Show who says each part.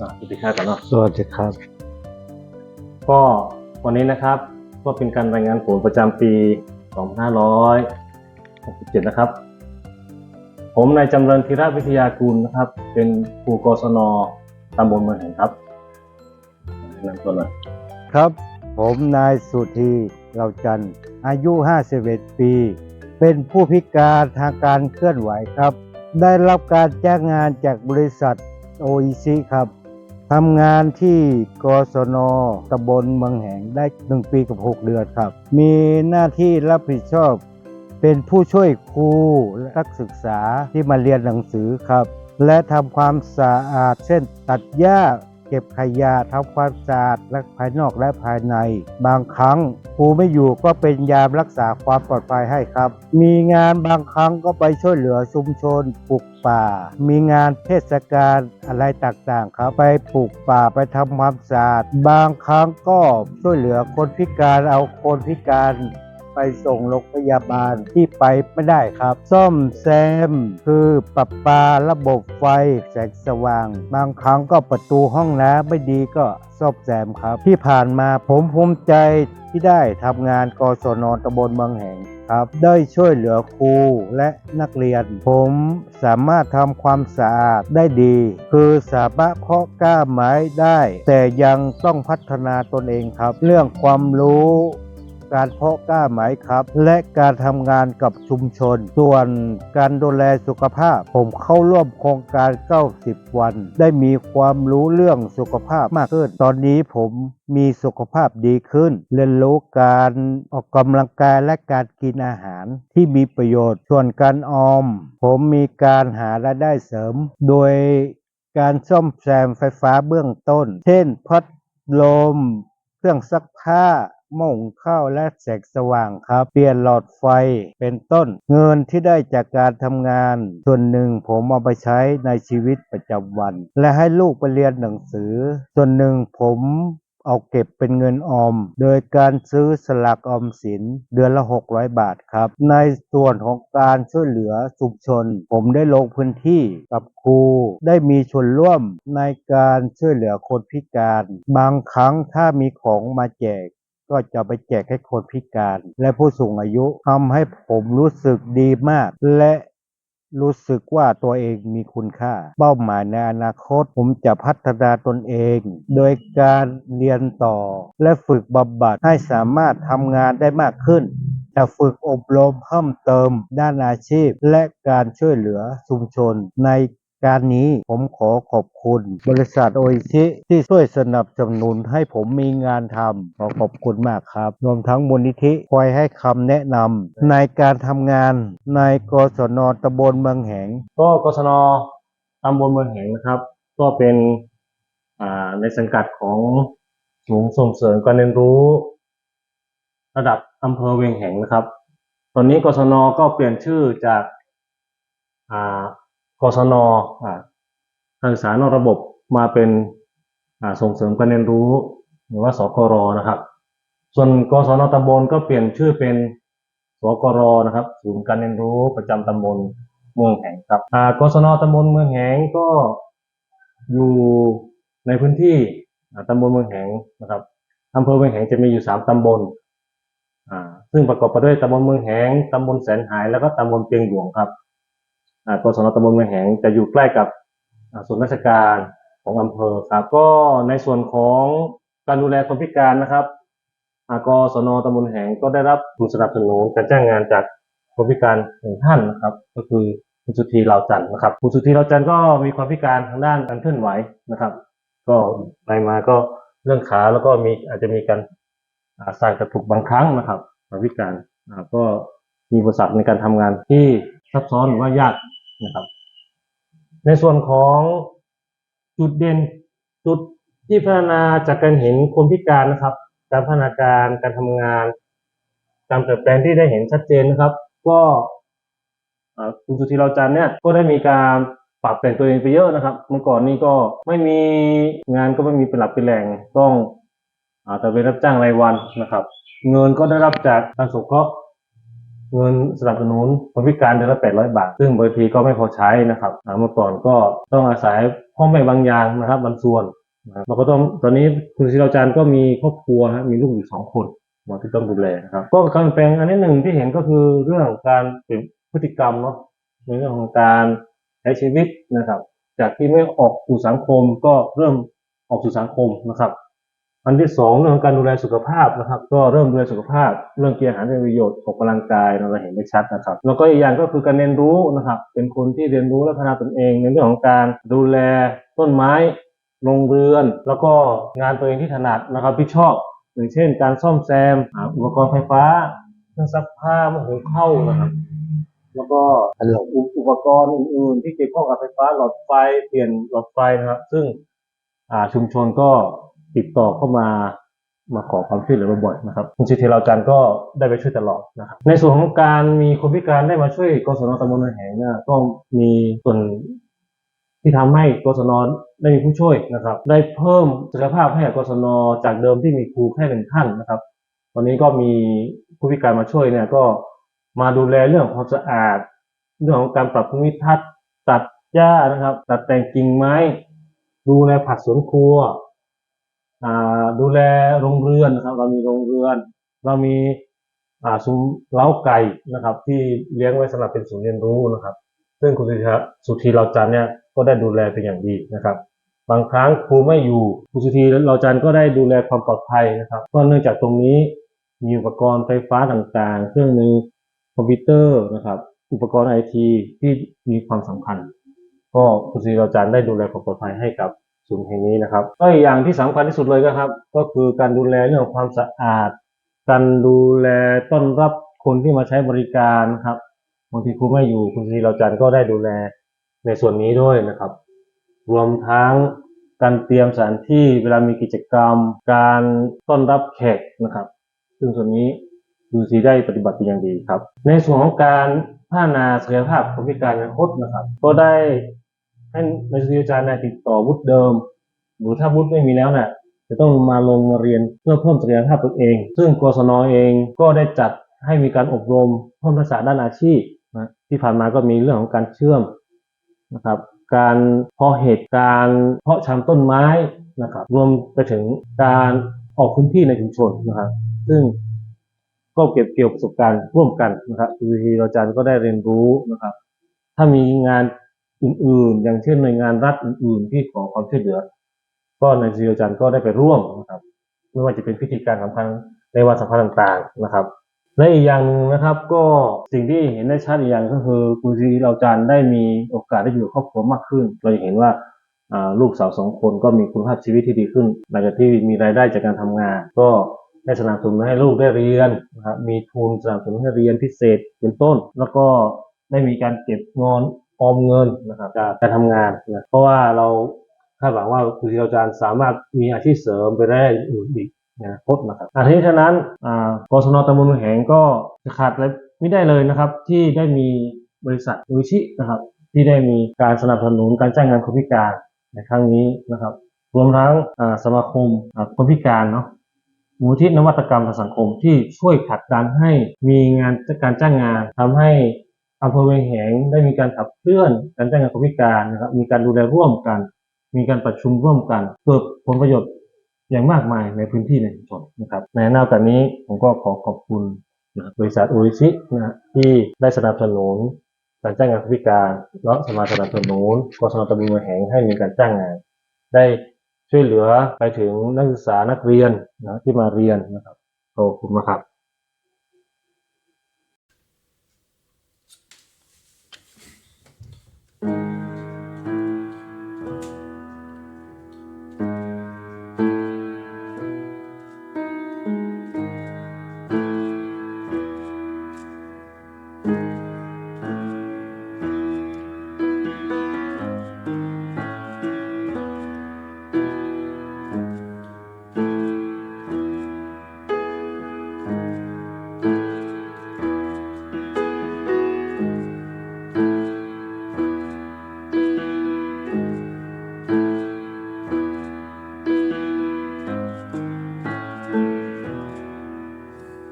Speaker 1: อ่าสวัสดีครับก่อนเนาะ
Speaker 2: สวัสดีครับ
Speaker 1: ก็วันนี้นะครับก็เป็นการรายงานผลประจำปี 2567 นะครับ ผมนายจำเริญธีระวิทยากุลนะครับ เป็นครูกศนตำบลเมืองแห่งครับแนะนำตัวหน่อย
Speaker 2: ครับ ผมนายสุธีเราจันทร์อายุ 51 ปี เป็นผู้พิการทางการเคลื่อนไหวครับ ได้รับการจ้างงานจากบริษัท OEC ครับ ทำงานที่กศนตำบลเมืองแหงได้ 1 ปีกับ 6 เดือนครับ มีหน้าที่รับผิดชอบ เป็นผู้ช่วยครูและนักศึกษาที่มาเรียนหนังสือครับ และทำความสะอาดเช่นตัดหญ้า เก็บขยะทำความสะอาดและภายนอกและภายใน บางครั้งครูไม่อยู่ก็เป็นยามรักษาความปลอดภัยให้ครับ มีงานบางครั้งก็ไปช่วยเหลือชุมชนปลูกป่า มีงานเทศกาลอะไรต่างๆครับไปปลูกป่าไปทำความสะอาด บางครั้งก็ช่วยเหลือคนพิการเอาคนพิการ ไปส่งโรงพยาบาลที่ไปไม่ได้ครับ ซ่อมแซม คือปรับปาระบบไฟแสงสว่าง บางครั้งก็ประตูห้องน้ำไม่ดีก็ซ่อมแซมครับ ที่ผ่านมาผมภูมิใจที่ได้ทำงานกศนตำบลเมืองแห่งครับ ได้ช่วยเหลือครูและนักเรียน ผมสามารถทำความสะอาดได้ดี คือสามารถเพาะกล้าไม้ได้ แต่ยังต้องพัฒนาตนเองครับ เรื่องความรู้ การเพาะกล้าไหมครับ และการทำงานกับชุมชน ส่วนการดูแลสุขภาพ ผมเข้าร่วมโครงการ 90 วัน ได้มีความรู้เรื่องสุขภาพมากขึ้น ตอนนี้ผมมีสุขภาพดีขึ้น เรียนรู้การออกกำลังกายและการกินอาหารที่มีประโยชน์ ส่วนการออม ผมมีการหารายได้เสริม โดยการซ่อมแซมไฟฟ้าเบื้องต้น เช่นพัดลม เครื่องซักผ้า หม้อหุงข้าวและแสงสว่างครับ เปลี่ยนหลอดไฟเป็นต้น เงินที่ได้จากการทำงาน ส่วนหนึ่งผมเอาไปใช้ในชีวิตประจำวัน และให้ลูกไปเรียนหนังสือ ส่วนหนึ่งผมเอาเก็บเป็นเงินออม โดยการซื้อสลากออมสินเดือนละ 600 บาทครับ ในส่วนของการช่วยเหลือชุมชน ผมได้ลงพื้นที่กับครู ได้มีส่วนร่วมในการช่วยเหลือคนพิการ บางครั้งถ้ามีของมาแจก ก็จะไปแจกให้คนพิการ และผู้สูงอายุทำให้ผมรู้สึกดีมาก และรู้สึกว่าตัวเองมีคุณค่า เป้าหมายในอนาคตผมจะพัฒนาตนเอง โดยการเรียนต่อ และฝึกบำบัดให้สามารถทำงานได้มากขึ้นจะฝึกอบรมเพิ่มเติมด้านอาชีพ และการช่วยเหลือชุมชนใน การนี้ผมขอขอบคุณบริษัทโอชิที่ช่วยสนับสนุนให้ผมมีงานทำขอขอบคุณมากครับ รวมทั้งมูลนิธิคอยให้คำแนะนำในการทำงานในกศนตำบลเมืองแหง
Speaker 1: ก็กศนตำบลเมืองแหงนะครับ ก็เป็นในสังกัดของศูนย์ส่งเสริมการเรียนรู้ ระดับอำเภอเวียงแหงนะครับ ตอนนี้กศนก็เปลี่ยนชื่อจากอ กศนอ่าการศึกษานอกระบบมาเป็นอ่าส่งเสริมการเรียนรู้ หรือว่าสกรนะครับ ส่วนกศนตำบลก็เปลี่ยนชื่อเป็นสกรนะครับศูนย์การเรียนรู้ประจำตำบลเมืองแหงครับอ่ากศนตำบลเมืองแหงก็อยู่ในพื้นที่อ่าตำบลเมืองแหงนะครับอำเภอเมืองแหงจะมีอยู่สามตำบลอ่าซึ่งประกอบไปด้วยตำบลเมืองแหงตำบลแสนหาย แล้วก็ตำบลเปียงหลวงครับ กศนตำบลเมืองแหงจะอยู่ใกล้กับส่วนราชการของอำเภอครับก็ในส่วนของการดูแลคนพิการนะครับอากศนตำบลแหงก็ได้รับทุนสนับสนุนการจ้างงานจากคนพิการหนึ่งท่านนะครับ ก็คือคุณสุธีเหลาจันทร์นะครับคุณสุธีเหลาจันทร์ก็มีความพิการทางด้านการเคลื่อนไหวนะครับ ก็ไปมาก็เรื่องขาแล้วก็มีอาจจะมีการาสร้างกระตุกบางครั้งนะครับความพิการก็มีอุปสรรคในการทำงานที่ซับซ้อนหรือว่ายาก นะครับ ในส่วนของจุดเด่นจุดที่พัฒนาจากการเห็นคนพิการนะครับ การพัฒนาการการทำงานการเปลี่ยนแปลงที่ได้เห็นชัดเจนนะครับ ก็คุณสุธีเราจันเนี่ยก็ได้มีการปรับเปลี่ยนตัวเองไปเยอะนะครับ เมื่อก่อนนี้ก็ไม่มีงานก็ไม่มีเป็นหลักเป็นแหล่งต้องอ่าแต่เป็นรับจ้างรายวันนะครับ เงินก็ได้รับจากการสงเคราะห์ เงินสนับสนุนคนพิการเดือนละ 800 บาท ซึ่งบางทีก็ไม่พอใช้นะครับอาเมื่อก่อนก็ต้องอาศัยพ่อแม่บางอย่างนะครับบางส่วนเราก็ต้องตอนนี้คุณศิลาจารย์ก็มีครอบครัวฮะมีลูกอยู่สองคนที่ต้องดูแลนะครับ ก็การเปลี่ยนแปลงอันนี้หนึ่งที่เห็นก็คือเรื่องของการเปลี่ยนพฤติกรรมเนาะในเรื่องของการใช้ชีวิตนะครับ จากที่ไม่ออกสู่สังคมก็เริ่มออกสู่สังคมนะครับ อันที่สองเรื่องของการดูแลสุขภาพนะครับ ก็เริ่มดูแลสุขภาพ เรื่องกินอาหารเป็นประโยชน์ออกกำลังกายเราเห็นได้ชัดนะครับ แล้วก็อีกอย่างก็คือการเรียนรู้นะครับ เป็นคนที่เรียนรู้และพัฒนาตนเอง ในเรื่องของการดูแลต้นไม้โรงเรือน แล้วก็งานตัวเองที่ถนัดนะครับที่ชอบอย่างเช่น การซ่อมแซมอุปกรณ์ไฟฟ้าเครื่องซักผ้าหม้อหุงข้าวนะครับแล้วก็อุปกรณ์อื่นๆ ที่เกี่ยวข้องกับไฟฟ้าหลอดไฟเปลี่ยนหลอดไฟนะครับ ซึ่งชุมชนก็ ติดต่อเข้ามามาขอความช่วยเหลือบ่อยๆนะครับคุณชิเทเราจันก็ได้ไปช่วยตลอดนะครับในส่วนของการมีคนพิการได้มาช่วยกศนตำบลนนแหงเนี่ยก็มีส่วนที่ทำให้กศนได้มีผู้ช่วยนะครับ ได้เพิ่มศักยภาพให้กับกศนจากเดิมที่มีครูแค่หนึ่งท่านนะครับ ตอนนี้ก็มีผู้พิการมาช่วยเนี่ยก็มาดูแลเรื่องความสะอาด เรื่องของการปรับภูมิทัศน์ตัดหญ้านะครับ ตัดแต่งกิ่งไม้ ดูแลผักสวนครัว ดูแลโรงเรือนนะครับ เรามีโรงเรือน เรามีซุ้มเล้าไก่นะครับ ที่เลี้ยงไว้สำหรับเป็นศูนย์เรียนรู้นะครับ ซึ่งคุณสุธีสุธีเราจันทร์เนี่ยก็ได้ดูแลเป็นอย่างดีนะครับ บางครั้งครูไม่อยู่ครูสุธีเราจันทร์ก็ได้ดูแลความปลอดภัยนะครับก็เนื่องจากตรงนี้มีอุปกรณ์ไฟฟ้าต่างๆ เครื่องมือคอมพิวเตอร์นะครับ อุปกรณ์ไอทีที่มีความสำคัญ ก็คุณศิริเราจารย์ได้ดูแลความปลอดภัยให้กับ ศูนย์แห่งนี้นะครับ ก็อีกอย่างที่สำคัญที่สุดเลยก็ครับ ก็คือการดูแลเรื่องความสะอาด การดูแลต้อนรับคนที่มาใช้บริการครับบางทีครูไม่อยู่คุณศิริเราจารย์ก็ได้ดูแลในส่วนนี้ด้วยนะครับ รวมทั้งการเตรียมสถานที่เวลามีกิจกรรม การต้อนรับแขกนะครับ ซึ่งส่วนนี้ดูซีได้ปฏิบัติเป็นอย่างดีครับ ในส่วนของการพัฒนาศักยภาพคนพิการในอนาคตนะครับ ก็ได้ ให้ในสติอาจารย์นยติดต่อวุฒิเดิม หรือถ้าวุฒิไม่มีแล้วนี่ยจะต้องมาลงมาเรียนเพื่อเพิ่มศักยภาพตนเอง ซึ่งกศนอเองก็ได้จัดให้มีการอบรมเพิ่มทักษะด้านอาชีพนะที่ผ่านมาก็มีเรื่องของการเชื่อมนะครับ การเพาะเห็ดการเพาะชำต้นไม้นะครับ รวมไปถึงการออกพื้นที่ในชุมชนนะครับ ซึ่งก็เก็บเกี่ยวประสบการณ์ร่วมกันนะครับวิธีราจันทร์ก็ได้เรียนรู้นะครับ ถ้ามีงาน อื่นๆ อย่างเช่นหน่วยงานรัฐอื่น ๆ ที่ขอความช่วยเหลือ ก็นวิธีเราจันก็ได้ไปร่วมนะครับไม่ว่าจะเป็นพิธีการสำคัญในวันสำคัญต่างๆนะครับและอีกอย่างนะครับก็สิ่งที่เห็นได้ชัดอีกอย่างก็คือคุณซีเราจานได้มีโอกาสได้อยู่ครอบครัวมากขึ้น เราจะเห็นว่าลูกสาวสองคนก็มีคุณภาพชีวิตที่ดีขึ้น หลังจากที่มีรายได้จากการทำงาน ก็ได้สนับสนุนให้ลูกได้เรียนนะครับมีทุนสนับสนุนให้เรียนพิเศษเป็นต้น แล้วก็ได้มีการเก็บเงิน ออมเงินนะครับจากการทำงานนะเพราะว่าเราคาดหวังว่าคุณซีเราจานสามารถมีอาชีพเสริมไปได้อื่นอีกในอนาคตนะครับอาทิฉะนั้นอ่ากศนตำบลแหงก็จะขาดอะไรไม่ได้เลยนะครับ ที่ได้มีบริษัทอุชินะครับ ที่ได้มีการสนับสนุนการจ้างงานคนพิการในครั้งนี้นะครับ รวมทั้งอ่าสมาคมอ่าคนพิการเนาะมูลที่นวัตกรรมทางสังคมที่ช่วยผลักดันให้มีงานการจ้างงานทำให้ อำเภอเวียงแหงได้มีการขับเคลื่อนการจ้างงานคนพิการนะครับมีการดูแลร่วมกัน มีการประชุมร่วมกัน เกิดผลประโยชน์อย่างมากมายในพื้นที่ในชุมชนนะครับในนอกจากนี้ผมก็ขอขอบคุณนะครับบริษัทโอริชินะที่ได้สนับสนุนการจ้างงานผู้พิการและสมาสนับสนุนกศนตำบลแห่งให้มีการจ้างงาน ได้ช่วยเหลือไปถึงนักศึกษานักเรียนนะที่มาเรียนนะครับขอบคุณมากครับ